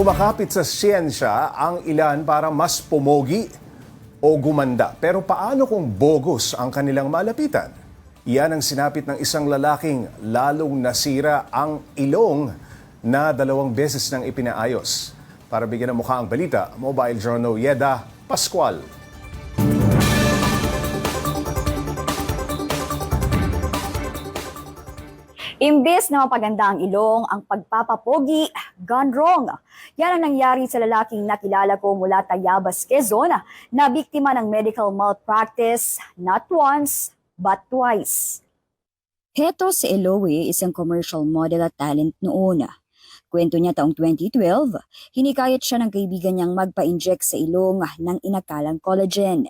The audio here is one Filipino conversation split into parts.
Kumakapit sa siyensya ang ilan para mas pumogi o gumanda. Pero paano kung bogus ang kanilang malapitan? Iyan ang sinapit ng isang lalaking lalong nasira ang ilong na dalawang beses nang ipinaayos. Para bigyan ng mukha ang balita, Mobile Journal Yeda Pascual. Imbes na mapaganda ang ilong, ang pagpapapogi, gone wrong. Yan ang nangyari sa lalaking nakilala ko mula Tayabas, Quezon, na biktima ng medical malpractice not once, but twice. Heto si Eloe, isang commercial model at talent noon. Kwento niya taong 2012, hinikayat siya ng kaibigan niyang magpa-inject sa ilong ng inakalang collagen.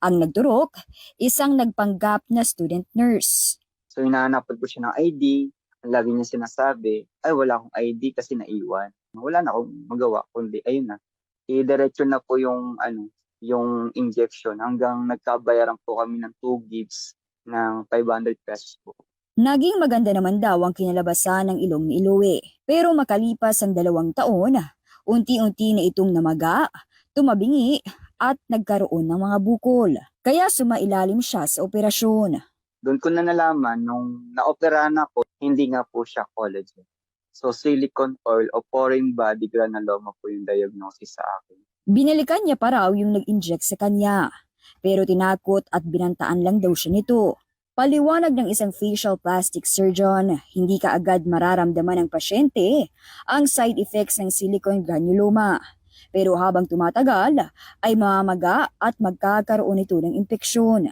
Ang nagturok, isang nagpanggap na student nurse. So, hinahanapan ko siya ng ID. Ang lagi niya sinasabi, ay wala akong ID kasi naiwan. Wala na akong magawa, kundi ayun na. I-diretso na po yung, ano, yung injection hanggang nagkabayaran po kami ng 2 gigs ng 500 pesos po. Naging maganda naman daw ang kinalabasan ng ilong ni Iloe. Pero makalipas ang dalawang taon, unti-unti na itong namaga, tumabingi at nagkaroon ng mga bukol. Kaya sumailalim siya sa operasyon. Doon ko na nalaman nung naoperahan ako, hindi nga po siya collagen. So, silicone oil o foreign body granuloma po yung diagnosis sa akin. Binalikan niya pa raw yung nag-inject sa kanya. Pero tinakot at binantaan lang daw siya nito. Paliwanag ng isang facial plastic surgeon, hindi ka agad mararamdaman ng pasyente ang side effects ng silicone granuloma. Pero habang tumatagal, ay mamamaga at magkakaroon ito ng impeksyon.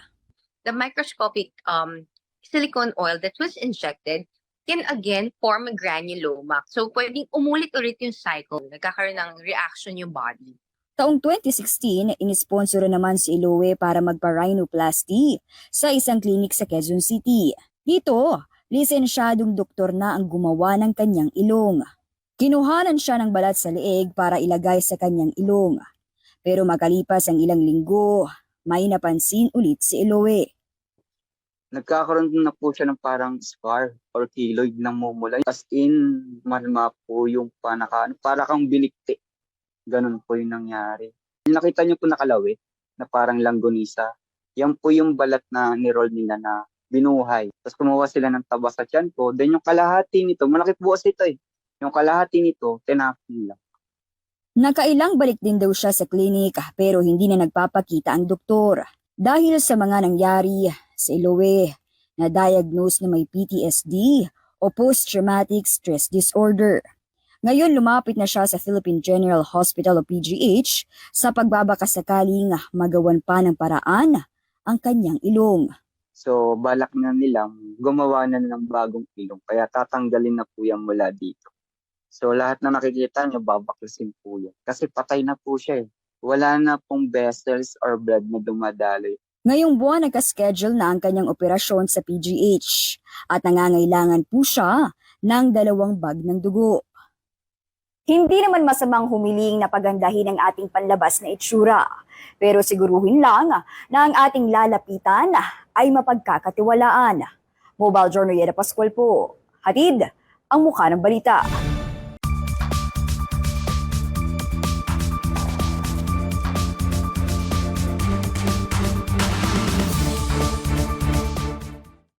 The microscopic um, silicone oil that was injected can again form a granuloma. So, pwedeng umulit ulit yung cycle. Nagkakaroon ng reaction yung body. Taong 2016, inisponsoro naman si Iloe para magpa-rhinoplasty sa isang klinik sa Quezon City. Dito, lisensyadong doktor na ang gumawa ng kanyang ilong. Kinuhanan siya ng balat sa leeg para ilagay sa kanyang ilong. Pero makalipas ang ilang linggo, may napansin ulit si Iloe. nagkakaroon na po siya ng parang scar or keloid na mumula. As in, malma po yung panaka, para kang binikti. Ganun po yung nangyari. Nakita niyo po nakalawi na parang langgonisa. Yan po yung balat na niroll nila na binuhay. Tapos kumuha sila ng taba sa tiyan ko. Then yung kalahati nito, malaki kasi ito eh. Yung kalahati nito, tinapon nila. Nakailang balik din daw siya sa klinik pero hindi na nagpapakita ang doktor. Dahil sa mga nangyari sa Iloe na diagnose na may PTSD o Post-Traumatic Stress Disorder. Ngayon lumapit na siya sa Philippine General Hospital o PGH sa pagbabakasakaling magawan pa ng paraan ang kanyang ilong. So, balak na nilang gumawa na ng bagong ilong. Kaya tatanggalin na po yan mula dito. So, lahat na nakikita nyo, babaklasin po yan. Kasi patay na po siya eh. Wala na pong vessels or blood na dumadaloy. Ngayong buwan nagka-schedule na ang kanyang operasyon sa PGH at nangangailangan po siya ng dalawang bag ng dugo. Hindi naman masamang humiling na pagandahin ang ating panlabas na itsura. Pero siguruhin lang na ang ating lalapitan ay mapagkakatiwalaan. Mobile Journal Yeda Pascual po. Hatid ang mukha ng balita.